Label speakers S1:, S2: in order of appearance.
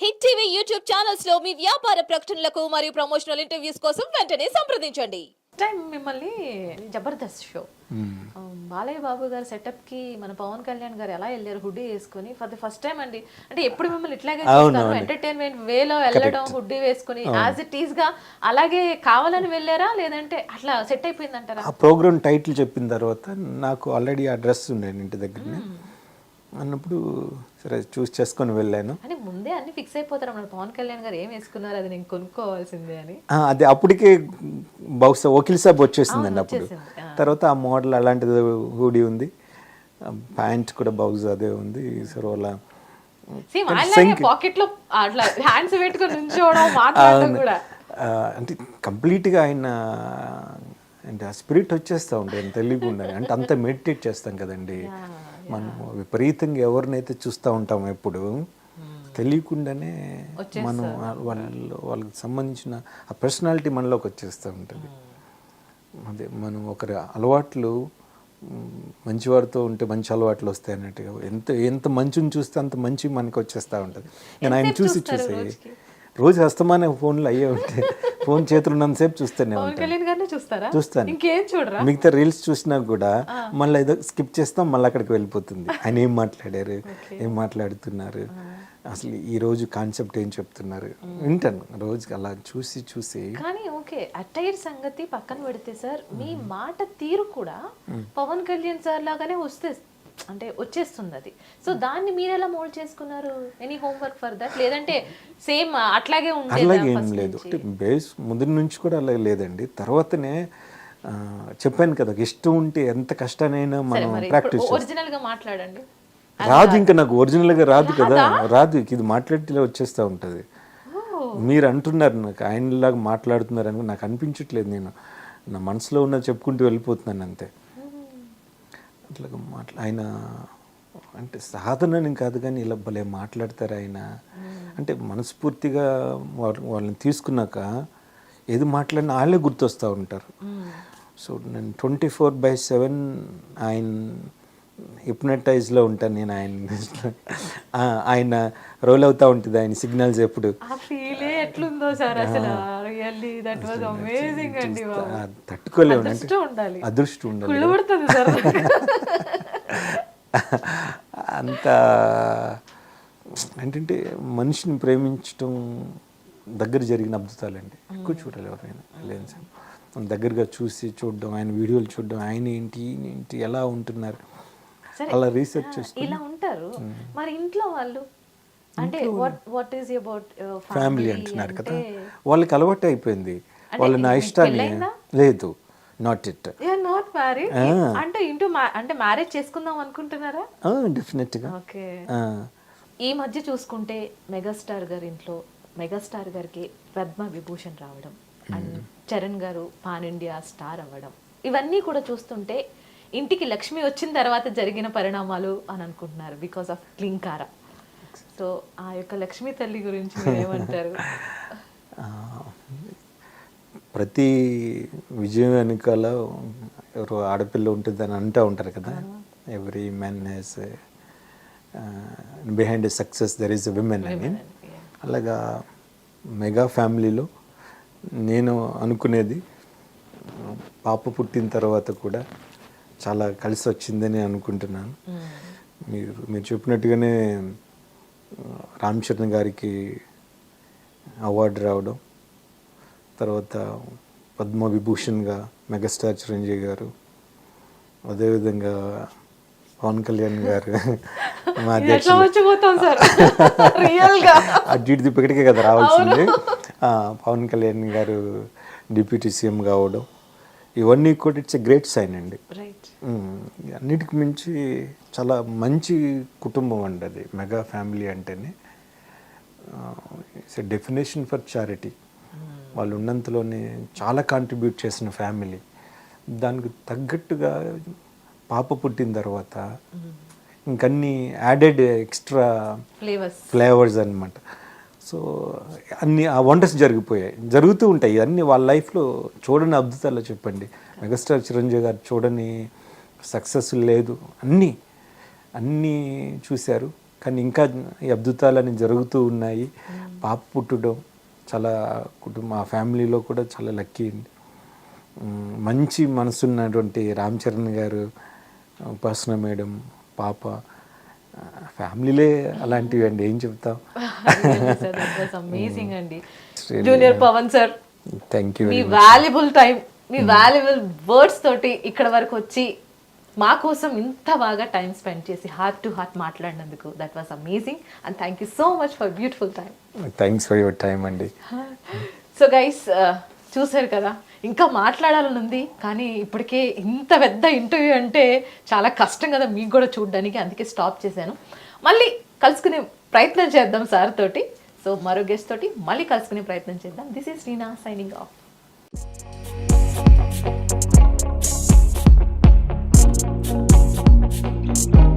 S1: Hit TV YouTube ఛానల్స్లో మీ వ్యాపార ప్రకటనలకు మరియు ప్రమోషనల్ ఇంటర్వ్యూస్ కోసం వెంటనే సంప్రదించండి.
S2: టైం మిమ్మల్ని జబర్దస్త్ షో. ఆ, బాలయ్య బాబు గారి సెటప్కి మన పవన్ కళ్యాణ్ గారు ఎలా వెళ్ళారు హుడ్డీ వేసుకొని ఫర్ ది ఫస్ట్ టైం అండి. అంటే ఎప్పుడు మిమ్మల్ని ఇట్లాగే ఎంటర్టైన్మెంట్ వేలో వెళ్ళడం హుడ్డీ వేసుకొని యాజ్ ఇట్ ఈస్గా అలాగే కావాలని వెళ్ళారా? లేదంటే అట్లా సెట్ అయిపోయింది అంటారా
S3: ఆ ప్రోగ్రామ్ టైటిల్ చెప్పిన తర్వాత నాకు ఆల్రెడీ ఆ డ్రెస్ ఉండేది ఇంటి దగ్గరనే. అన్నప్పుడు సరే చూస్ చేసుకొని వెళ్ళాను.
S2: అంటే ముందే అన్ని ఫిక్స్ అయిపోతారు మన పవన్ కళ్యాణ్ గారు ఏం వేసుకున్నారు అది నేను కొనుక్కోవాల్సిందే అని.
S3: అది అప్పటికే బహుశా వకీల్ సాబ్ వచ్చేసిందండి అప్పుడు తర్వాత ఆ మోడల్ అలాంటిది హూడీ ఉంది. ప్యాంట్ కూడా బౌజ్ అదే ఉంది. సో అలా
S2: సేమ్ అలాగే పాకెట్లో అట్లా హ్యాండ్స్ పెట్టుకొని నుంచోవడం మాట్లాడడం కూడా.
S3: ఆ, అంటే కంప్లీట్గా ఆయన అంటే ఆ స్పిరిట్ వచ్చేస్తూ ఉంటుంది తెలియకుండా. అంటే అంత మెడిటేట్ చేస్తాం కదండి. మనం విపరీతంగా ఎవరినైతే చూస్తూ ఉంటాం ఎప్పుడు తెలియకుండానే మనం వాళ్ళు వాళ్ళకి సంబంధించిన ఆ పర్సనాలిటీ మనలోకి వచ్చేస్తూ ఉంటుంది. అదే మనం ఒకరి అలవాట్లు మంచివారితో ఉంటే మంచి అలవాట్లు వస్తాయి అన్నట్టుగా ఎంత ఎంత మంచిని చూస్తే అంత మంచి మనకి వచ్చేస్తూ ఉంటుంది. నేను ఆయన చూసి చూసి రోజు హస్తమాన ఫోన్లు అయ్యే ఉంటాయి ఫోన్ చేతులు ఉన్నంతసేపు చూస్తూనే ఉంటాను.
S2: చూస్తారా?
S3: చూస్తాను.
S2: ఇంకేం చూడరా?
S3: మిగతా రీల్స్ చూసినా కూడా మళ్ళీ ఏదో స్కిప్ చేస్తాం మళ్ళీ అక్కడికి వెళ్ళిపోతుంది. ఆయన ఏం మాట్లాడారు? ఏం మాట్లాడుతున్నారు? అసలు ఈ రోజు కాన్సెప్ట్ ఏం చెప్తున్నారు? వింటాను. రోజుకి అలా చూసి చూసి.
S2: కానీ ఓకే అటైర్ సంగతి పక్కన పెడితే సార్ మీ మాట తీరు కూడా పవన్ కళ్యాణ్ సార్ లాగానే వస్తే అంటే వచ్చేస్తుంది అది సో దాన్ని మీరు ఎలా మోల్డ్ చేసుకున్నారు? ఎనీ హోంవర్క్ ఫర్ దట్ లేదంటే సేమ్ అట్లాగే ఉండేదా
S3: అలాగే ఏం లేదు? అంటే బేస్ ముందు నుంచి కూడా అలాగే లేదండి. తర్వాతనే చెప్పాను కదా ఇష్టం ఉంటే ఎంత కష్టానైనా మనం ప్రాక్టీస్
S2: ఒరిజినల్గా మాట్లాడండి.
S3: రాదు ఇంకా నాకు ఒరిజినల్గా రాదు కదా. రాదు? ఇది మాట్లాడితే వచ్చేస్తూ ఉంటుంది. మీరు అంటున్నారు నాకు ఆయనలాగా మాట్లాడుతున్నారు అని నాకు అనిపించట్లేదు నేను. నా మనసులో ఉన్నది చెప్పుకుంటూ వెళ్ళిపోతున్నాను అంతే. అట్లాగా మాట్లా ఆయన అంటే సాధనని కాదు కానీ ఇలా భలే మాట్లాడతారు ఆయన. అంటే మనస్ఫూర్తిగా వాళ్ళ- వాళ్ళని తీసుకున్నాక ఏది మాట్లాడినా వాళ్ళే గుర్తొస్తూ ఉంటారు. సో నేను ట్వంటీ ఫోర్ బై సెవెన్ ఆయన హిప్నటైజ్లో ఉంటాను నేను ఆయన ఆయన రోల్ అవుతూ ఉంటుంది ఆయన సిగ్నల్స్ ఎప్పుడు.
S2: ఎట్లుందో సార్ అసలు. రియల్లీ దట్ వాజ్ అమేజింగ్ అండి
S3: తట్టుకోలేము
S2: అదృష్టం ఉండాలి.
S3: అదృష్టం ఉండాలి
S2: కుళ్ళు పడుతుంది సార్.
S3: అంత ఏంటంటే మనిషిని ప్రేమించడం దగ్గర జరిగిన అద్భుతాలండి. ఎక్కువ చూడాలి ఎవరైనా లేదు సార్. మనం దగ్గరగా చూసి చూడడం ఆయన వీడియోలు చూడడం ఆయన ఏంటి ఏంటి ఎలా ఉంటున్నారు? అలా రీసెర్చ్
S2: ఇలా ఉంటారు. మరి ఇంట్లో వాళ్ళు అంటే what what is about
S3: family అంటున్నారు కదా. వాళ్ళకి అలవాటు అయిపోయింది. వాళ్ళు నా ఇష్టాన్ని లేదు. నాట్ ఇట్
S2: నాట్ మ్యారీడ్ అంటే ఇంటూ అంటే మ్యారేజ్ చేసుకుందాం అనుకుంటున్నారా?
S3: డెఫినెట్గా
S2: ఓకే. ఈ మధ్య చూసుకుంటే మెగాస్టార్ గారి ఇంట్లో మెగాస్టార్ గారికి పద్మ విభూషణ్ రావడం అండ్ చరణ్ గారు పాన్ ఇండియా స్టార్ అవ్వడం. ఇవన్నీ కూడా చూస్తుంటే ఇంటికి లక్ష్మి వచ్చిన తర్వాత జరిగిన పరిణామాలు అని అనుకుంటున్నారు బికాస్ ఆఫ్ క్లింకారా సో ఆ యొక్క లక్ష్మి తల్లి గురించి ఏమంటారు?
S3: ప్రతి విజయం వెనుకాల ఎవరో ఆడపిల్ల ఉంటుంది అని అంటూ ఉంటారు కదా. Every man has behind success there is women అని అలాగా మెగా ఫ్యామిలీలో నేను అనుకునేది పాప పుట్టిన తర్వాత కూడా చాలా కలిసి వచ్చిందని అనుకుంటున్నాను మీరు మీరు చెప్పినట్టుగానే రామ్ చరణ్ గారికి అవార్డు రావడం తర్వాత పద్మ విభూషణ్గా మెగాస్టార్ చిరంజీవి గారు అదేవిధంగా పవన్ కళ్యాణ్ గారు మా ఇటు ఇక్కడికే కదా రావాల్సింది. పవన్ కళ్యాణ్ గారు డిప్యూటీ సీఎం కావడం ఇవన్నీ కూడా ఇట్స్ ఎ గ్రేట్ సైన్ అండి. అన్నిటికి మించి చాలా మంచి కుటుంబం అండి అది. మెగా ఫ్యామిలీ అంటేనే it's a definition for charity వాళ్ళు ఉన్నంతలోనే చాలా కాంట్రిబ్యూట్ చేసిన ఫ్యామిలీ. దానికి తగ్గట్టుగా పాప పుట్టిన తర్వాత ఇంకన్నీ యాడెడ్ ఎక్స్ట్రా
S2: ఫ్లేవర్స్
S3: ఫ్లేవర్స్ అన్నమాట. సో అన్ని ఆ వండర్స్ జరిగిపోయాయి. జరుగుతూ ఉంటాయి. అన్ని వాళ్ళ లైఫ్లో చూడని అద్భుతాలు చెప్పండి. మెగాస్టార్ చిరంజీవి గారు చూడని సక్సెస్ లేదు. అన్నీ అన్నీ చూశారు. కానీ ఇంకా ఈ అద్భుతాలని జరుగుతూ ఉన్నాయి. పాప పుట్టడం చాలా కుటుంబ మా ఫ్యామిలీలో కూడా చాలా లక్కీ అండి. మంచి మనసున్నటువంటి రామ్ చరణ్ గారు ఉపాసన మేడం పాప ఫ్యామిలీలే అలాంటివి అండి. ఏం చెప్తాం?
S2: అమేజింగ్ అండి. Junior Pavan sir
S3: thank you
S2: me valuable time మీ వాల్యుబుల్ వర్డ్స్ తోటి ఇక్కడ వరకు వచ్చి మా కోసం ఇంత బాగా టైం స్పెండ్ చేసి హార్ట్ టు హార్ట్ మాట్లాడినందుకు that was amazing and thank you so much for beautiful time
S3: thanks for your time అండి.
S2: సో గైస్ చూసారు కదా ఇంకా మాట్లాడాలని ఉంది కానీ ఇప్పటికే ఇంత పెద్ద ఇంటర్వ్యూ అంటే చాలా కష్టం కదా మీకు కూడా చూడడానికి అందుకే స్టాప్ చేశాను. మళ్ళీ కలుసుకునే ప్రయత్నం చేద్దాం సార్ తోటి. సో మరో గెస్ట్ తోటి మళ్ళీ కలుసుకునే ప్రయత్నం చేద్దాం. This is Reena signing off Bye.